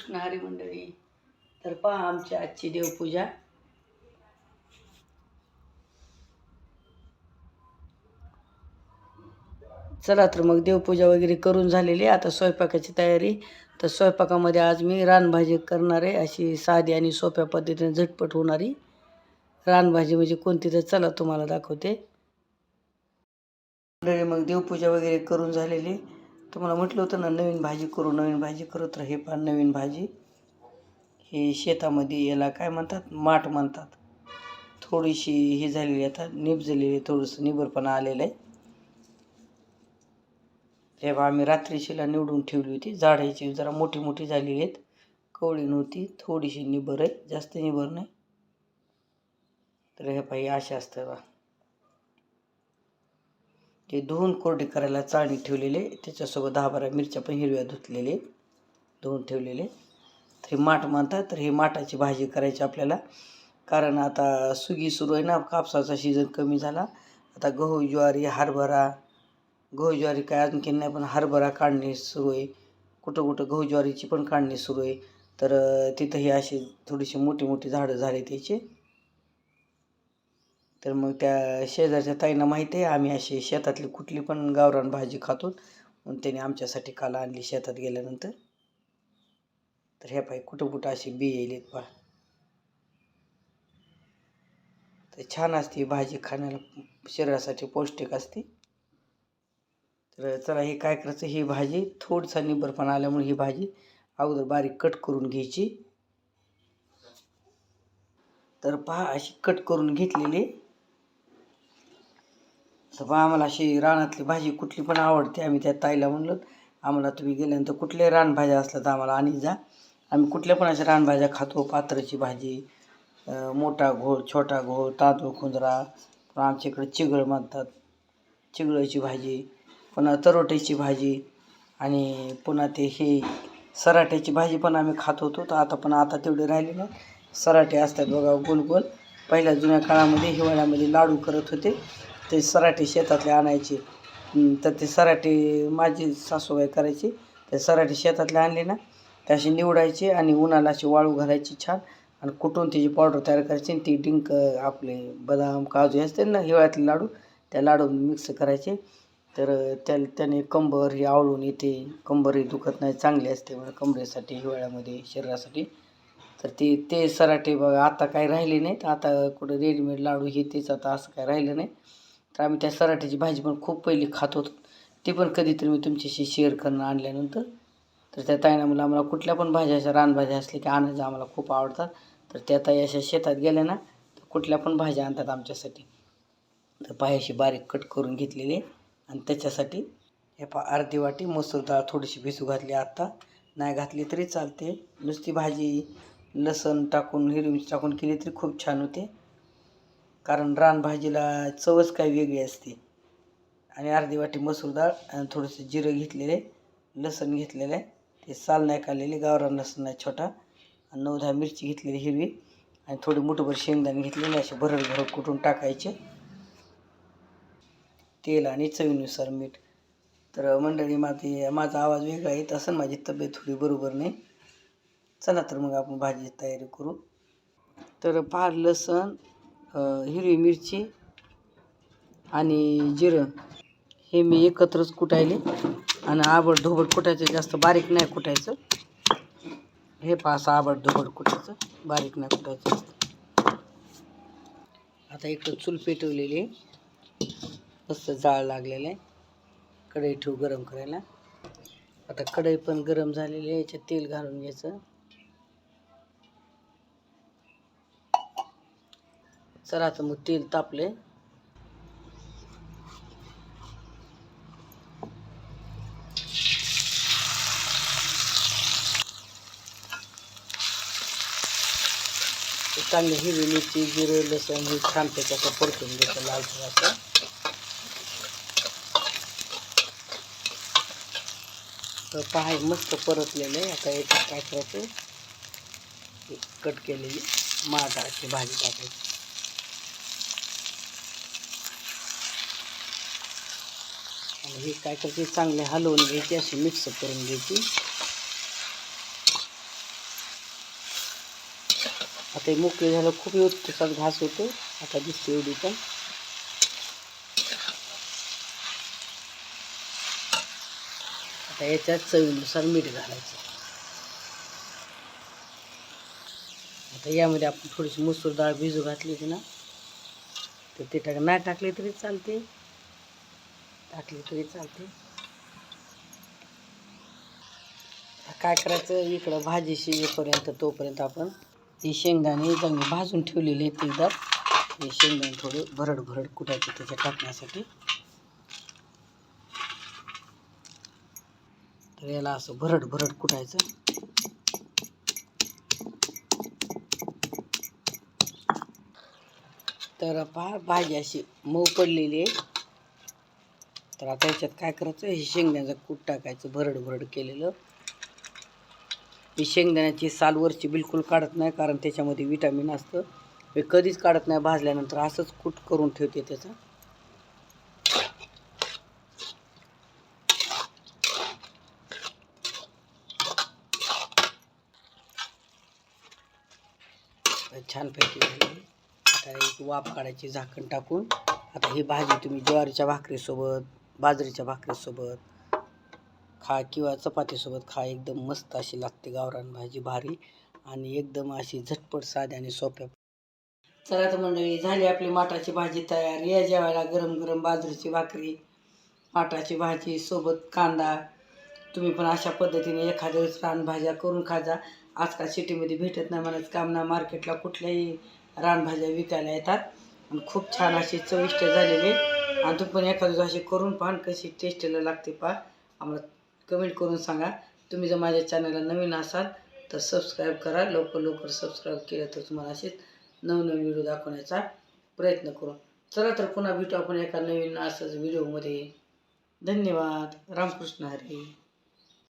कृष्ण हरी मंडळी तर पहा आमची आजची देवपूजा. चला तर मग देवपूजा वगैरे करून झालेली आता स्वयंपाकाची तयारी. तर स्वयंपाकामध्ये आज मी रानभाजी करणार आहे. अशी साधी आणि सोप्या पद्धतीने झटपट होणारी रानभाजी म्हणजे कोणती तर चला तुम्हाला दाखवते. मंडळी मग देवपूजा वगैरे करून झालेली. तुम्हाला म्हटलं होतं ना नवीन भाजी करू नवीन भाजी करू तर हे पण नवीन भाजी. हे शेतामध्ये याला काय म्हणतात? माठ म्हणतात. थोडीशी ही झालेली आता निबजलेली आहे थोडंसं निबरपणा आलेलं आहे. तेव्हा आम्ही रात्रीशीला निवडून ठेवली होती. झाडायची जरा मोठी मोठी झालेली आहेत. कवळी नव्हती थोडीशी निबर आहे जास्त निबर नाही. तर हे पाहिजे असे असतं बा ते धुवून कोरडे करायला चाळणी ठेवलेले त्याच्यासोबत दहा बारा मिरच्या पण हिरव्या धुतलेले धुवून ठेवलेले. तर हे माठ म्हणतात तर हे माठाची भाजी करायची आपल्याला. कारण आता सुगी सुरू आहे ना कापसाचा सीझन कमी झाला. आता गहू ज्वारी हरभरा. गहू ज्वारी काय आणखीन नाही पण हरभरा काढणी सुरू आहे. कुठं कुठं गहू ज्वारीची पण काढणी सुरू आहे. तर तिथंही तिथं अशी थोडीशी मोठी मोठी झाडं झाली त्याची. तर मग त्या शेजारच्या ताईंना माहिती आहे आम्ही अशी शेतातली कुठली पण गावरान भाजी खातो. म्हणून त्याने आमच्यासाठी काल आणली शेतात गेल्यानंतर. तर ह्या पाय कुठं कुठं अशी बी येईल पहा. तर छान असते भाजी खाण्याला शरीरासाठी पौष्टिक असते. तर चला हे काय करायचं ही भाजी थोडसा निबरपण आल्यामुळे ही भाजी अगोदर बारीक कट करून घ्यायची. तर पहा अशी कट करून घेतलेली तर मग आम्हाला अशी रानातली भाजी कुठली पण आवडते आम्ही त्या ताईला म्हणलो आम्हाला तुम्ही गेल्यानंतर कुठल्याही रानभाज्या असल्या तर आम्हाला आणि जा आम्ही कुठल्या पण अशा रानभाज्या खातो पात्राची भाजी मोठा घोळ छोटा घोळ तांदूळ खुंजरा पण आमच्या इकडे चिगळ म्हणतात चिगळाची भाजी पुन्हा तरोट्याची भाजी आणि पुन्हा ते हे सराट्याची भाजी पण आम्ही खात होतो तर आता पण आता तेवढे राहिले ना सराटे असतात बघा गोल गोल. पहिल्या जुन्या काळामध्ये हिवाळ्यामध्ये लाडू करत होते. ते सराठी शेतातले आणायचे. तर ते सराठी माझी सासूबाई करायची. ते सराठी शेतातले आणले ना ते असे निवडायचे आणि उन्हाला अशी वाळू घालायची छान. आणि कुठून तिची पावडर तयार करायची आणि ती डिंक आपले बदाम काजू हे असते ना हिवाळ्यातले लाडू त्या लाडू मिक्स करायचे. तर त्या त्याने कंबर ही आवळून येते. कंबर ही दुखत नाही चांगली असते म्हणजे कंबरेसाठी हिवाळ्यामध्ये शरीरासाठी. तर ते ते सराटे बघा आता काही राहिले नाहीत. आता कुठं रेडीमेड लाडू हे तेच आता असं काय राहिलं नाही. तर आम्ही त्या सराट्याची भाजी पण खूप पहिली खात होतो. ती पण कधीतरी मी तुमच्याशी शेअर करणं आणल्यानंतर. तर त्या ताईनं मला आम्हाला कुठल्या पण भाज्या अशा रानभाज्या असल्या की आणायच्या आम्हाला खूप आवडतात. तर त्या ताई अशा शेतात गेल्या ना तर कुठल्या पण भाज्या आणतात आमच्यासाठी. तर पायाशी बारीक कट करून घेतलेली आहे. आणि त्याच्यासाठी हे पा अर्धी वाटी मसूर डाळ थोडीशी भिजू घातली आत्ता नाही घातली तरी चालते. नुसती भाजी लसण टाकून हिरवी मिरची टाकून केली तरी खूप छान होते. कारण रानभाजीला चवच काही वेगळी असते. आणि अर्धी वाटी मसूर डाळ आणि थोडंसं जिरं घेतलेले लसण घेतलेलं आहे ते साल नाही काढलेले गावरान लसण आहे छोटा. आणि नऊ दहा मिरची घेतलेली हिरवी आणि थोडी मुठभर शेंगदाणे घेतलेले असे भरड भरड कुठून टाकायचे. तेल आणि चवीनुसार मीठ. तर मंडळी माझी माझा आवाज वेगळा येत असं माझी तब्येत थोडी बरोबर नाही. चला तर मग आपण भाजीची तयारी करू. तर फार लसण हिरवी मिरची आणि जिरं. हे मी एकत्रच कुटायले. आणि आबड धोबड कुटायचं जास्त बारीक नाही कुटायचं. हे पास असं आबड धोबड कुटायचं बारीक नाही कुटायचं आता इकडं चूल पेटवलेली आहे. मस्त जाळ लागलेलं आहे. कढई ठेवू गरम करायला. आता कढई पण गरम झालेली आहे. याच्यात तेल घालून घ्यायचं. चला आता मग तेल तापले. चांगली हिरवी मिरची जिरं लसूण हे छान त्याच्यात परतून घ्यायचं लाल थोडासा तर पहा मस्त परतलेलं आहे. आता याच्यात काय करायचं? कट केलेली माठाची भाजी टाकायची. हे काय करते? चांगले हलवून घ्यायची अशी मिक्स करून घ्यायची. आता हे मोकळे झालं खूप व्यवस्थित घास होतो. आता दिसते एवढी पण. आता याच्यात चवीनुसार मीठ घालायचं. आता यामध्ये आपण थोडीशी मसूर डाळ भिजू घातली होती ना तर ते टाक नाही टाकली तरी चालते. टाकली तरी चालते. काय करायचं? इकडं भाजी शिजेपर्यंत तोपर्यंत आपण ती शेंगदाणे चांगली भाजून ठेवलेली आहेत एकदा हे शेंगदाणे थोडे भरड भरड कुटायचे त्याच्या टाकण्यासाठी. तर याला असं भरड भरड कुटायचं. तर पहा भाजी अशी मऊ पडलेली आहे. तर आता याच्यात काय करायचं? हे शेंगदाण्याचं कूट टाकायचं भरड भरड केलेलं. ही शेंगदाण्याची साल वरची बिलकुल काढत नाही कारण त्याच्यामध्ये विटॅमिन असतं. हे कधीच काढत नाही भाजल्यानंतर असंच कूट करून ठेवते त्याचा. छानपैकी झाली. आता एक वाफ काढायची झाकण टाकून. आता ही भाजी तुम्ही ज्वारीच्या भाकरीसोबत बाजरीच्या भाकरीसोबत खा किंवा चपातीसोबत खा. एकदम मस्त अशी लागते गावरान भाजी भारी. आणि एकदम अशी झटपट साध्या आणि सोप्या. चला तर मंडळी झाली आपली माठाची भाजी तयार. या जेवायला गरम गरम बाजरीची भाकरी माठाची भाजी सोबत कांदा. तुम्ही पण अशा पद्धतीने एखाद्या वेळेस रानभाज्या करून खाजा. आजकाल सिटीमध्ये भेटत नाही म्हणत काम ना मार्केटला कुठल्याही रानभाज्या विकायला येतात. आणि खूप छान अशी चविष्ट झालेली आणि तू पण एखाद्या अशी करून पाहा कशी टेस्टला लागते पहा. आम्हाला कमेंट करून सांगा. तुम्ही जर माझ्या चॅनलला नवीन असाल तर सबस्क्राईब करा. लवकर लवकर सबस्क्राईब केलं तर तुम्हाला असेच नवनवीन व्हिडिओ दाखवण्याचा प्रयत्न करू. चला तर पुन्हा भेटू आपण एका नवीन असंच व्हिडिओमध्ये धन्यवाद. रामकृष्ण हरी.